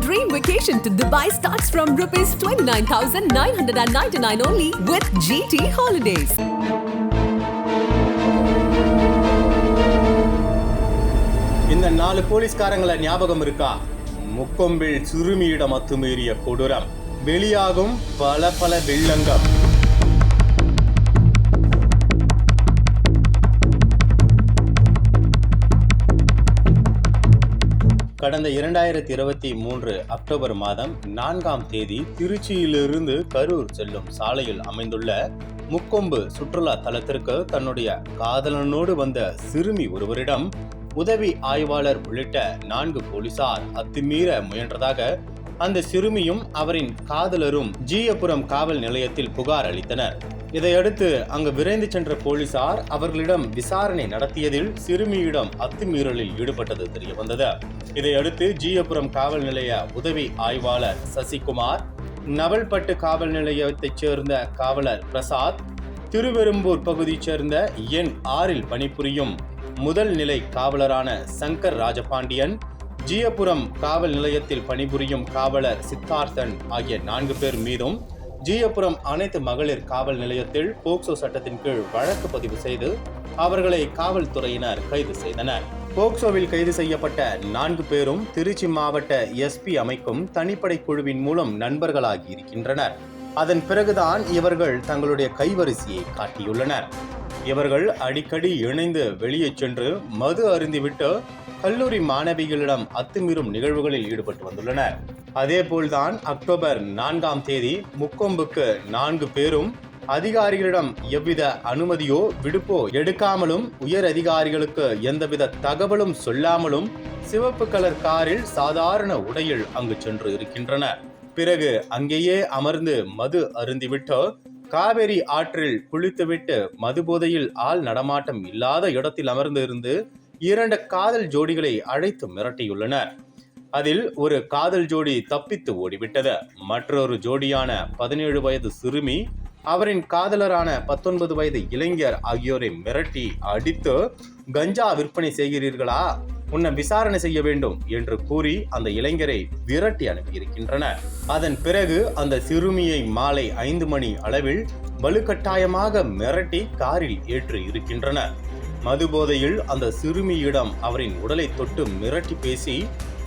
dream vacation to Dubai starts from rupees 29,999 only with GT Holidays. இந்த நாலு போலீஸ்காரங்களை ஞாபகம் இருக்கா? முக்கொம்பில் சிறுமியிடம் அத்துமீறிய கொடூரம். வெளியாகும் பல பல வெள்ளங்கம் கடந்த இரண்டாயிரத்தி இருபத்தி மூன்று அக்டோபர் மாதம் நான்காம் தேதி திருச்சியிலிருந்து கரூர் செல்லும் சாலையில் அமைந்துள்ள முக்கொம்பு சுற்றுலா தலத்திற்கு தன்னுடைய காதலனோடு வந்த சிறுமி ஒருவரிடம் உதவி ஆய்வாளர் உள்ளிட்ட நான்கு போலீசார் அத்துமீற முயன்றதாக அந்த சிறுமியும் அவரின் காதலரும் ஜீயபுரம் காவல் நிலையத்தில் புகார் அளித்தனர். இதையடுத்து அங்கு விரைந்து சென்ற போலீசார் அவர்களிடம் விசாரணை நடத்தியதில் சிறுமியிடம் அத்துமீறலில் ஈடுபட்டது தெரிய வந்தது இதையடுத்து ஜீயபுரம் காவல் நிலைய உதவி ஆய்வாளர் சசிகுமார் நவல்பட்டு காவல் நிலையத்தைச் சேர்ந்த காவலர் பிரசாத் திருவெரும்பூர் பகுதியைச் சேர்ந்த எண் ஆறில் பணிபுரியும் முதல் நிலை காவலரான சங்கர் ராஜபாண்டியன் ஜியபுரம் காவல் நிலையத்தில் பணிபுரியும் காவலர் சித்தார்த்தன் ஆகிய நான்கு பேர் மீதும் ஜீயபுரம் அனைத்து மகளிர் காவல் நிலையத்தில் போக்சோ சட்டத்தின் கீழ் வழக்கு பதிவு செய்து அவர்களை காவல்துறையினர் கைது செய்தனர். போக்சோவில் கைது செய்யப்பட்ட நான்கு பேரும் திருச்சி மாவட்ட எஸ்பி அமைக்கும் தனிப்படை குழுவின் மூலம் நண்பர்களாகி இருக்கின்றனர். அதன் பிறகுதான் இவர்கள் தங்களுடைய கைவரிசையை காட்டியுள்ளனர். இவர்கள் அடிக்கடி இணைந்து வெளியே சென்று மது அருந்திவிட்டு கல்லூரி மாணவிகளிடம் அத்துமீறும் நிகழ்வுகளில் ஈடுபட்டு வந்துள்ளனர். அதேபோல்தான் அக்டோபர் நான்காம் தேதி முக்கொம்புக்கு நான்கு பேரும் அதிகாரிகளிடம் எவ்வித அனுமதியோ விடுப்போ எடுக்காமலும் உயர் அதிகாரிகளுக்கு எந்தவித தகவலும் சொல்லாமலும் சிவப்பு கலர் காரில் சாதாரண உடையில் அங்கு சென்று இருக்கின்றனர். பிறகு அங்கேயே அமர்ந்து மது அருந்திவிட்டு காவேரி ஆற்றில் குளித்துவிட்டு மதுபோதையில் ஆள் நடமாட்டம் இல்லாத இடத்தில் அமர்ந்து இருந்து இரண்டு காதல் ஜோடிகளை அழைத்து மிரட்டியுள்ளனர். அதில் ஒரு காதல் ஜோடி தப்பித்து ஓடிவிட்டது. மற்றொரு ஜோடியான பதினேழு வயது சிறுமி அவரின் காதலரான பத்தொன்பது வயது இளைஞர் ஆகியோரை மிரட்டி அடித்து கஞ்சா விற்பனை செய்கிறீர்களா? உன்னை விசாரணை செய்ய வேண்டும் என்று கூறி அந்த இளைஞரை விரட்டி அனுப்பியிருக்கின்றனர். அதன் பிறகு அந்த சிறுமியை மாலை ஐந்து மணி அளவில் வலுக்கட்டாயமாக மிரட்டி காரில் ஏற்று இருக்கின்றனர். மதுபோதையில் அந்த சிறுமியிடம் அவரின் உடலை தொட்டு மிரட்டி பேசி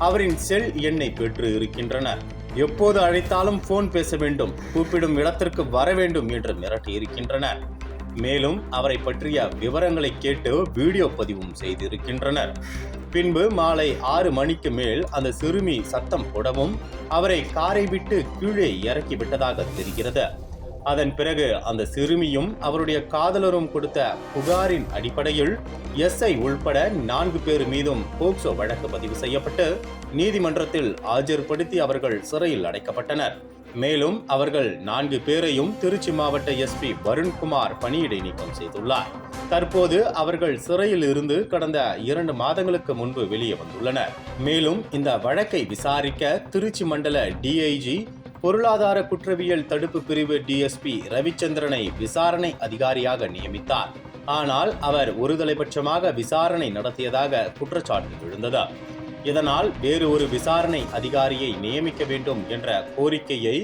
அவரின் செல் எண்ணை பெற்று இருக்கின்றனர். எப்போது அழைத்தாலும் போன் பேச வேண்டும் கூப்பிடும் இடத்திற்கு வர வேண்டும் என்று மிரட்டி இருக்கின்றனர். மேலும் அவரை பற்றிய விவரங்களை கேட்டு வீடியோ பதிவும் செய்திருக்கின்றனர். பின்பு மாலை ஆறு மணிக்கு மேல் அந்த சிறுமி சத்தம் போடவும் அவரை காரை விட்டு கீழே இறக்கி விட்டதாக தெரிகிறது. அதன் பிறகு அந்த சிறுமியும் அவருடைய காதலரும் கொடுத்த புகாரின் அடிப்படையில் எஸ்ஐ உள்பட நான்கு பேர் மீதும் போக்சோ வழக்கு பதிவு செய்யப்பட்டு நீதிமன்றத்தில் ஆஜர்படுத்தி அவர்கள் சிறையில் அடைக்கப்பட்டனர். மேலும் அவர்கள் நான்கு பேரையும் திருச்சி மாவட்ட எஸ்பி வருண்குமார் பணியிடை நீக்கம் செய்துள்ளார். தற்போது அவர்கள் சிறையில் இருந்து கடந்த இரண்டு மாதங்களுக்கு முன்பு வெளியே வந்துள்ளனர். மேலும் இந்த வழக்கை விசாரிக்க திருச்சி மண்டல டிஐஜி பொருளாதார குற்றவியல் தடுப்பு பிரிவு டிஎஸ்பி ரவிச்சந்திரனை விசாரணை அதிகாரியாக நியமித்தார். ஆனால் அவர் ஒருதலைபட்சமாக விசாரணை நடத்தியதாக குற்றச்சாட்டு விழுந்தது இதனால் வேறு ஒரு விசாரணை அதிகாரியை நியமிக்க வேண்டும் என்ற கோரிக்கையை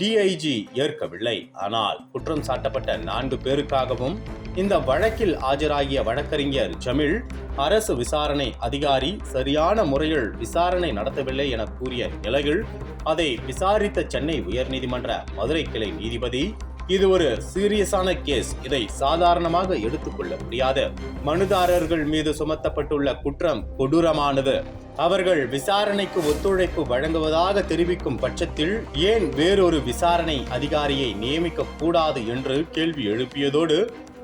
டிஐஜி ஏற்கவில்லை. ஆனால் குற்றம் சாட்டப்பட்ட நான்கு பேருக்காகவும் இந்த வழக்கில் ஆஜராகிய வழக்கறிஞர் ஜமில் அரசு விசாரணை அதிகாரி சரியான முறையில் விசாரணை நடத்தவில்லை என கூறிய நிலையில் அதை விசாரித்த சென்னை உயர்நீதிமன்ற மதுரை கிளை நீதிபதி இது ஒரு சீரியஸான கேஸ் இதை சாதாரணமாக எடுத்துக்கொள்ள முடியாது. மனுதாரர்கள் மீது சுமத்தப்பட்டுள்ள குற்றம் கொடூரமானது. அவர்கள் விசாரணைக்கு ஒத்துழைப்பு வழங்குவதாக தெரிவிக்கும் பட்சத்தில் ஏன் வேறொரு விசாரணை அதிகாரியை நியமிக்க கூடாது என்று கேள்வி எழுப்பியதோடு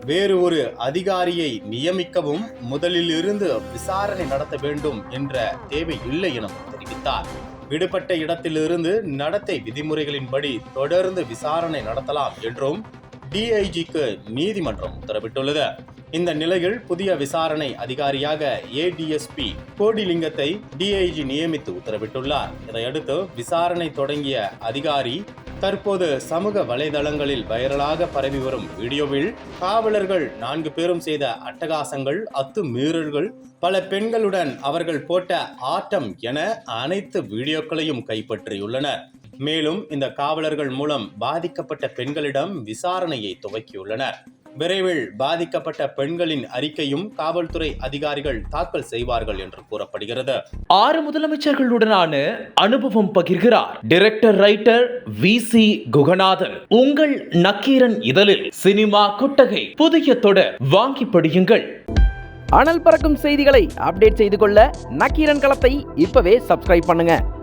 வேறு ஒரு அதிகாரியை நியமிக்கவும் முதலில் இருந்து விசாரணை நடத்த வேண்டும் என்ற தேவை இல்லை எனவும் தெரிவித்தார். விடுபட்ட இடத்திலிருந்து நடத்தை விதிமுறைகளின்படி தொடர்ந்து விசாரணை நடத்தலாம் என்றும் டிஐஜிக்கு நீதிமன்றம் உத்தரவிட்டுள்ளது. இந்த நிலையில் புதிய விசாரணை அதிகாரியாக ஏடிஎஸ்பி கோடிலிங்கத்தை டிஐஜி நியமித்து உத்தரவிட்டுள்ளார். இதையடுத்து விசாரணை தொடங்கிய அதிகாரி தற்போது சமூக வலைதளங்களில் வைரலாக பரவி வரும் வீடியோவில் காவலர்கள் நான்கு பேரும் செய்த அட்டகாசங்கள் அத்துமீறல்கள் பல பெண்களுடன் அவர்கள் போட்ட ஆட்டம் என அனைத்து வீடியோக்களையும் கைப்பற்றியுள்ளனர். மேலும் இந்த காவலர்கள் மூலம் பாதிக்கப்பட்ட பெண்களிடம் விசாரணையை துவக்கியுள்ளனர். விரைவில் பாதிக்கப்பட்ட பெண்களின் அறிக்கையும் காவல்துறை அதிகாரிகள் தாக்கல் செய்வார்கள் என்று கூறப்படுகிறது. ஆறு முதலமைச்சர்களுடனான அனுபவம் பகிர்கிறார். Director writer V C Guganathan. உங்கள் நக்கீரன் இதழில் சினிமா கொட்டகை புதிய தொடர் வாங்கி படியுங்கள். அனல் பறக்கும் செய்திகளை அப்டேட் செய்து கொள்ள நக்கீரன் களத்தை இப்பவே சப்ஸ்கிரைப் பண்ணுங்க.